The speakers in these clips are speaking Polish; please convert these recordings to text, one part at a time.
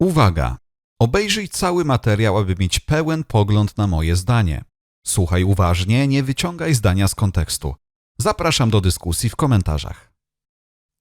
Uwaga! Obejrzyj cały materiał, aby mieć pełen pogląd na moje zdanie. Słuchaj uważnie, nie wyciągaj zdania z kontekstu. Zapraszam do dyskusji w komentarzach.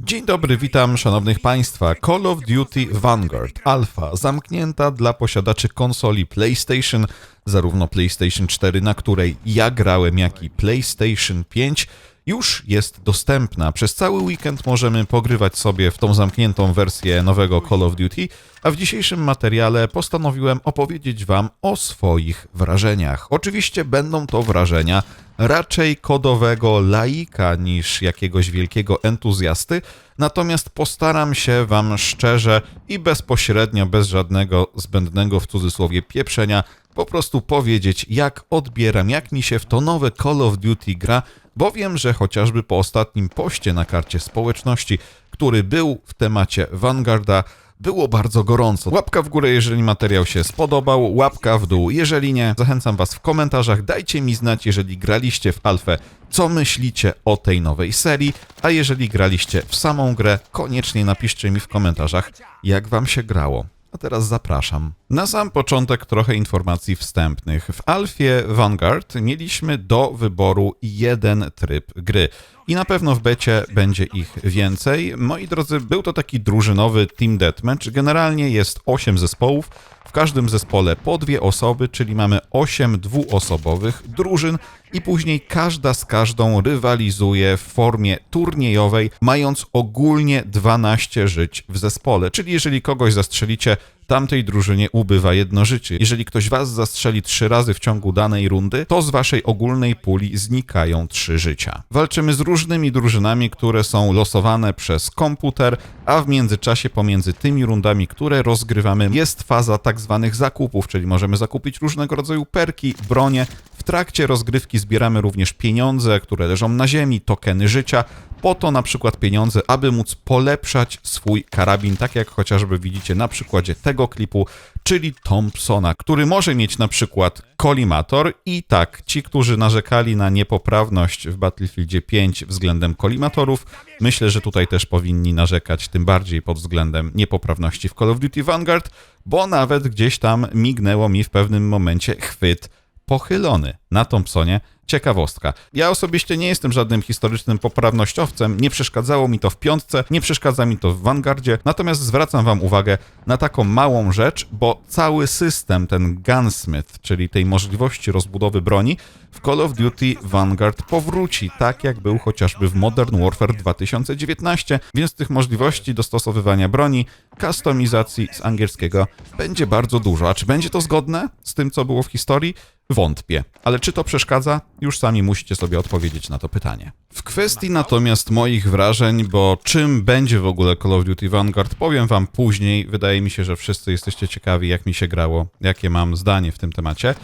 Dzień dobry, witam szanownych Państwa. Call of Duty Vanguard Alpha zamknięta dla posiadaczy konsoli PlayStation, zarówno PlayStation 4, na której ja grałem, jak i PlayStation 5, już jest dostępna. Przez cały weekend możemy pogrywać sobie w tą zamkniętą wersję nowego Call of Duty, a w dzisiejszym materiale postanowiłem opowiedzieć Wam o swoich wrażeniach. Oczywiście będą to wrażenia raczej kodowego laika niż jakiegoś wielkiego entuzjasty, natomiast postaram się Wam szczerze i bezpośrednio, bez żadnego zbędnego w cudzysłowie pieprzenia, po prostu powiedzieć, jak odbieram, jak mi się w to nowe Call of Duty gra, bo wiem, że chociażby po ostatnim poście na karcie społeczności, który był w temacie Vanguarda, było bardzo gorąco. Łapka w górę, jeżeli materiał się spodobał, łapka w dół, jeżeli nie. Zachęcam Was w komentarzach, dajcie mi znać, jeżeli graliście w Alfę, co myślicie o tej nowej serii, a jeżeli graliście w samą grę, koniecznie napiszcie mi w komentarzach, jak Wam się grało. A teraz zapraszam. Na sam początek trochę informacji wstępnych. W Alfie Vanguard mieliśmy do wyboru jeden tryb gry. I na pewno w becie będzie ich więcej. Moi drodzy, był to taki drużynowy Team Deathmatch. Generalnie jest 8 zespołów. W każdym zespole po dwie osoby, czyli mamy 8 dwuosobowych drużyn i później każda z każdą rywalizuje w formie turniejowej, mając ogólnie 12 żyć w zespole. Czyli jeżeli kogoś zastrzelicie, tamtej drużynie ubywa jedno życie. Jeżeli ktoś was zastrzeli trzy razy w ciągu danej rundy, to z waszej ogólnej puli znikają trzy życia. Walczymy z różnymi drużynami, które są losowane przez komputer, a w międzyczasie pomiędzy tymi rundami, które rozgrywamy, jest faza tak zwanych zakupów, czyli możemy zakupić różnego rodzaju perki, bronie. Trakcie rozgrywki zbieramy również pieniądze, które leżą na ziemi, tokeny życia, po to na przykład pieniądze, aby móc polepszać swój karabin, tak jak chociażby widzicie na przykładzie tego klipu, czyli Thompsona, który może mieć na przykład kolimator. I tak, ci, którzy narzekali na niepoprawność w Battlefieldzie 5 względem kolimatorów, myślę, że tutaj też powinni narzekać tym bardziej pod względem niepoprawności w Call of Duty Vanguard, bo nawet gdzieś tam mignęło mi w pewnym momencie chwyt pochylony na Thompsonie. Ciekawostka. Ja osobiście nie jestem żadnym historycznym poprawnościowcem, nie przeszkadzało mi to w piątce, nie przeszkadza mi to w Vanguardzie, natomiast zwracam wam uwagę na taką małą rzecz, bo cały system, ten gunsmith, czyli tej możliwości rozbudowy broni, w Call of Duty Vanguard powróci, tak jak był chociażby w Modern Warfare 2019, więc tych możliwości dostosowywania broni, kustomizacji z angielskiego będzie bardzo dużo. A czy będzie to zgodne z tym, co było w historii? Wątpię. Ale czy to przeszkadza? Już sami musicie sobie odpowiedzieć na to pytanie. W kwestii natomiast moich wrażeń, bo czym będzie w ogóle Call of Duty Vanguard, powiem wam później. Wydaje mi się, że wszyscy jesteście ciekawi, jak mi się grało, jakie mam zdanie w tym temacie.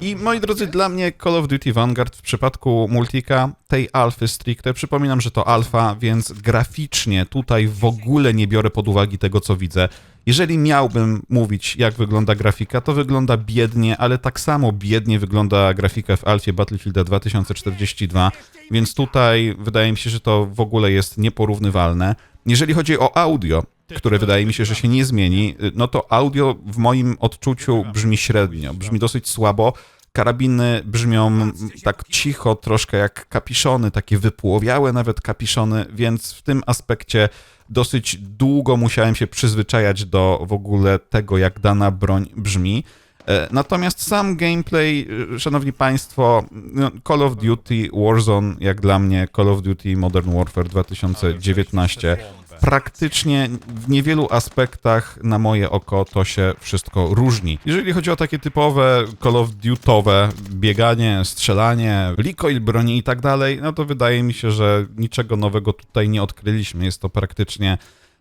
I moi drodzy, dla mnie Call of Duty Vanguard w przypadku Multika, tej alfy stricte, przypominam, że to alfa, więc graficznie tutaj w ogóle nie biorę pod uwagę tego, co widzę. Jeżeli miałbym mówić, jak wygląda grafika, to wygląda biednie, ale tak samo biednie wygląda grafika w Alfie Battlefielda 2042, więc tutaj wydaje mi się, że to w ogóle jest nieporównywalne. Jeżeli chodzi o audio, które wydaje mi się, że się nie zmieni, no to audio w moim odczuciu brzmi średnio, brzmi dosyć słabo. Karabiny brzmią tak cicho, troszkę jak kapiszony, takie wypłowiałe nawet kapiszony, więc w tym aspekcie dosyć długo musiałem się przyzwyczajać do w ogóle tego, jak dana broń brzmi. E, Natomiast sam gameplay, e, szanowni państwo, no, Call of Duty Warzone, jak dla mnie Call of Duty Modern Warfare 2019, praktycznie w niewielu aspektach na moje oko to się wszystko różni. Jeżeli chodzi o takie typowe Call of Duty'owe bieganie, strzelanie, recoil broni i tak dalej, no to wydaje mi się, że niczego nowego tutaj nie odkryliśmy. Jest to praktycznie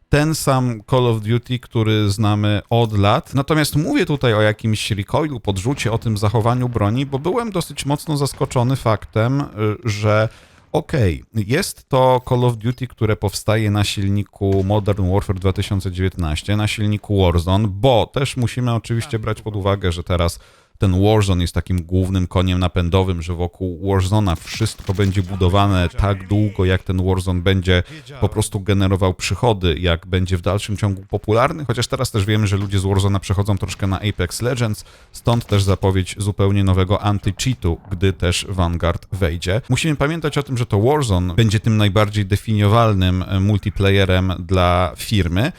ten sam Call of Duty, który znamy od lat. Natomiast mówię tutaj o jakimś recoilu, podrzucie, o tym zachowaniu broni, bo byłem dosyć mocno zaskoczony faktem, y, że okej, jest to Call of Duty, które powstaje na silniku Modern Warfare 2019, na silniku Warzone, bo też musimy oczywiście brać pod uwagę, że teraz ten Warzone jest takim głównym koniem napędowym, że wokół Warzona wszystko będzie budowane tak długo, jak ten Warzone będzie po prostu generował przychody, jak będzie w dalszym ciągu popularny, chociaż teraz też wiemy, że ludzie z Warzona przechodzą troszkę na Apex Legends, stąd też zapowiedź zupełnie nowego anti-cheatu, gdy też Vanguard wejdzie. Musimy pamiętać o tym, że to Warzone będzie tym najbardziej definiowalnym multiplayerem dla firmy,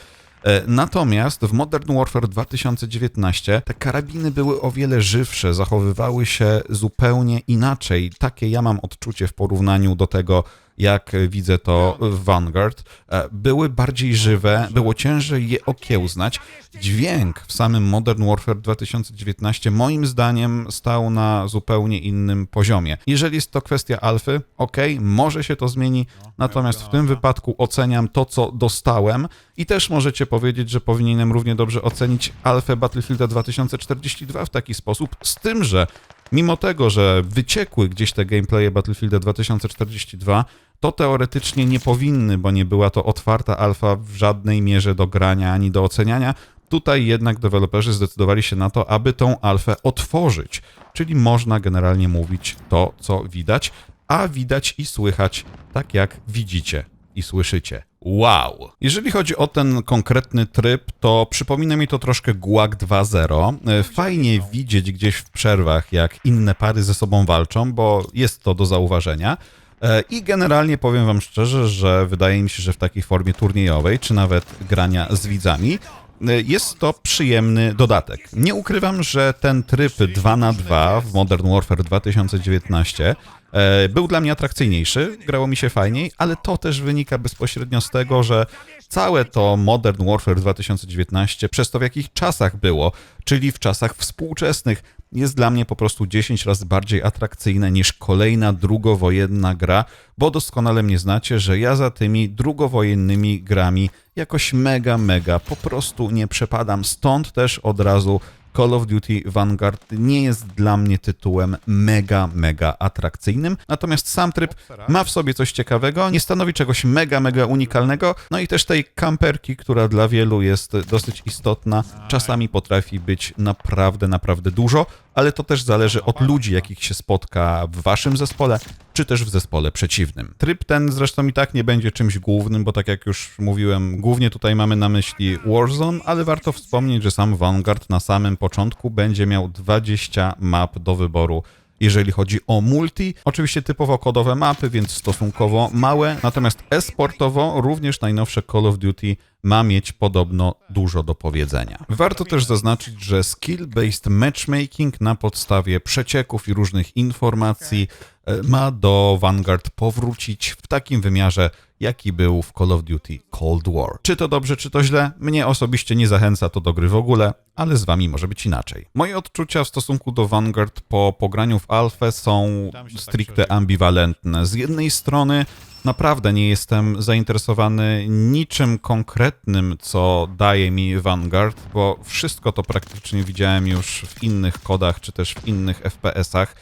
Natomiast w Modern Warfare 2019 te karabiny były o wiele żywsze, zachowywały się zupełnie inaczej. Takie ja mam odczucie w porównaniu do tego, jak widzę to w Vanguard. E, Były bardziej żywe, było ciężej je okiełznać. Dźwięk w samym Modern Warfare 2019 moim zdaniem stał na zupełnie innym poziomie. Jeżeli jest to kwestia alfy, ok, może się to zmieni, natomiast w tym wypadku oceniam to, co dostałem i też możecie powiedzieć, że powinienem równie dobrze ocenić alfę Battlefielda 2042 w taki sposób, z tym, że mimo tego, że wyciekły gdzieś te gameplaye Battlefielda 2042, to teoretycznie nie powinny, bo nie była to otwarta alfa w żadnej mierze do grania ani do oceniania. Tutaj jednak deweloperzy zdecydowali się na to, aby tą alfę otworzyć, czyli można generalnie mówić to, co widać, a widać i słychać tak jak widzicie i słyszycie. Wow! Jeżeli chodzi o ten konkretny tryb, to przypomina mi to troszkę Gulag 2.0. E, Fajnie widzieć gdzieś w przerwach, jak inne pary ze sobą walczą, bo jest to do zauważenia. E, I generalnie powiem Wam szczerze, że wydaje mi się, że w takiej formie turniejowej, czy nawet grania z widzami, e, jest to przyjemny dodatek. Nie ukrywam, że ten tryb 2 na 2 w Modern Warfare 2019 e, był dla mnie atrakcyjniejszy, grało mi się fajniej, ale to też wynika bezpośrednio z tego, że całe to Modern Warfare 2019 przez to w jakich czasach było, czyli w czasach współczesnych, jest dla mnie po prostu 10 razy bardziej atrakcyjne niż kolejna drugowojenna gra, bo doskonale mnie znacie, że ja za tymi drugowojennymi grami jakoś mega, mega po prostu nie przepadam. Stąd też od razu Call of Duty Vanguard nie jest dla mnie tytułem mega, mega atrakcyjnym. Natomiast sam tryb ma w sobie coś ciekawego, nie stanowi czegoś mega, mega unikalnego, no i też tej kamperki, która dla wielu jest dosyć istotna, czasami potrafi być naprawdę, naprawdę dużo, ale to też zależy od ludzi, jakich się spotka w waszym zespole, czy też w zespole przeciwnym. Tryb ten zresztą i tak nie będzie czymś głównym, bo tak jak już mówiłem, głównie tutaj mamy na myśli Warzone, ale warto wspomnieć, że sam Vanguard na samym początku będzie miał 20 map do wyboru jeżeli chodzi o multi. Oczywiście typowo kodowe mapy, więc stosunkowo małe, natomiast e-sportowo również najnowsze Call of Duty ma mieć podobno dużo do powiedzenia. Warto też zaznaczyć, że skill-based matchmaking na podstawie przecieków i różnych informacji e, ma do Vanguard powrócić w takim wymiarze, jaki był w Call of Duty Cold War. Czy to dobrze, czy to źle? Mnie osobiście nie zachęca to do gry w ogóle, ale z wami może być inaczej. Moje odczucia w stosunku do Vanguard po pograniu w Alfę są stricte ambiwalentne. Z jednej strony naprawdę nie jestem zainteresowany niczym konkretnym, co daje mi Vanguard, bo wszystko to praktycznie widziałem już w innych kodach, czy też w innych FPS-ach.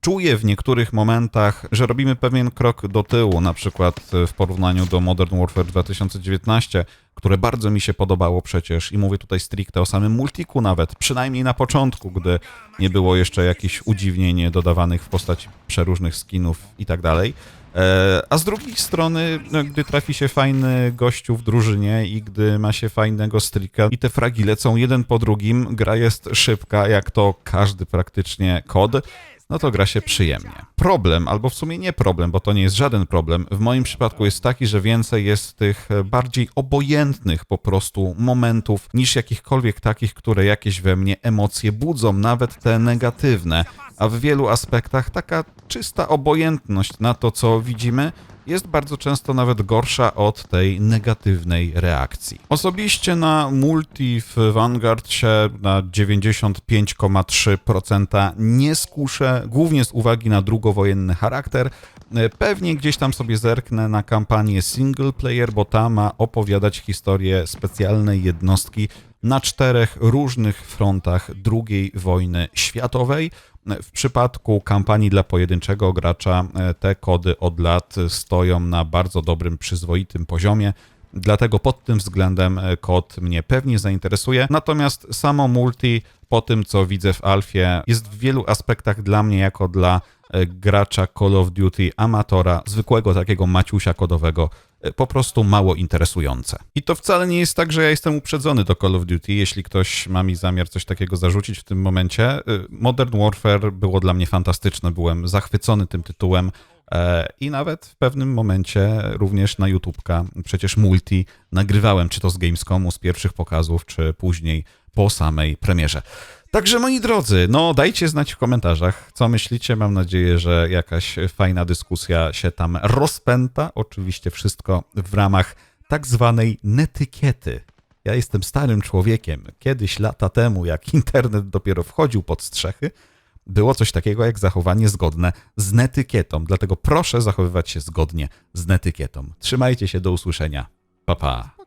Czuję w niektórych momentach, że robimy pewien krok do tyłu, na przykład w porównaniu do Modern Warfare 2019, które bardzo mi się podobało przecież i mówię tutaj stricte o samym multiku nawet, przynajmniej na początku, gdy nie było jeszcze jakichś udziwnień dodawanych w postaci przeróżnych skinów i tak dalej. E, A z drugiej strony, no, gdy trafi się fajny gościu w drużynie i gdy ma się fajnego strika i te fragi lecą jeden po drugim, gra jest szybka, jak to każdy praktycznie kod, no to gra się przyjemnie. Problem, albo w sumie nie problem, bo to nie jest żaden problem, w moim przypadku jest taki, że więcej jest tych bardziej obojętnych po prostu momentów niż jakichkolwiek takich, które jakieś we mnie emocje budzą, nawet te negatywne. A w wielu aspektach taka czysta obojętność na to, co widzimy, jest bardzo często nawet gorsza od tej negatywnej reakcji. Osobiście na multi w Vanguard się na 95,3% nie skuszę, głównie z uwagi na drugowojenny charakter. Pewnie gdzieś tam sobie zerknę na kampanię single player, bo ta ma opowiadać historię specjalnej jednostki na czterech różnych frontach II wojny światowej. W przypadku kampanii dla pojedynczego gracza e, te kody od lat stoją na bardzo dobrym, przyzwoitym poziomie. Dlatego pod tym względem e, kod mnie pewnie zainteresuje. Natomiast samo multi, po tym co widzę w Alfie, jest w wielu aspektach dla mnie, jako dla gracza Call of Duty, amatora, zwykłego takiego maciusia kodowego, po prostu mało interesujące. I to wcale nie jest tak, że ja jestem uprzedzony do Call of Duty. Jeśli ktoś ma mi zamiar coś takiego zarzucić w tym momencie, e, Modern Warfare było dla mnie fantastyczne. Byłem zachwycony tym tytułem. E, I nawet w pewnym momencie również na YouTubka, przecież multi, nagrywałem czy to z Gamescomu, z pierwszych pokazów, czy później po samej premierze. Także moi drodzy, no dajcie znać w komentarzach, co myślicie. Mam nadzieję, że jakaś fajna dyskusja się tam rozpęta. Oczywiście wszystko w ramach tak zwanej netykiety. Ja jestem starym człowiekiem. Kiedyś, lata temu, jak internet dopiero wchodził pod strzechy, było coś takiego jak zachowanie zgodne z netykietą. Dlatego proszę zachowywać się zgodnie z netykietą. Trzymajcie się, do usłyszenia. Pa, pa.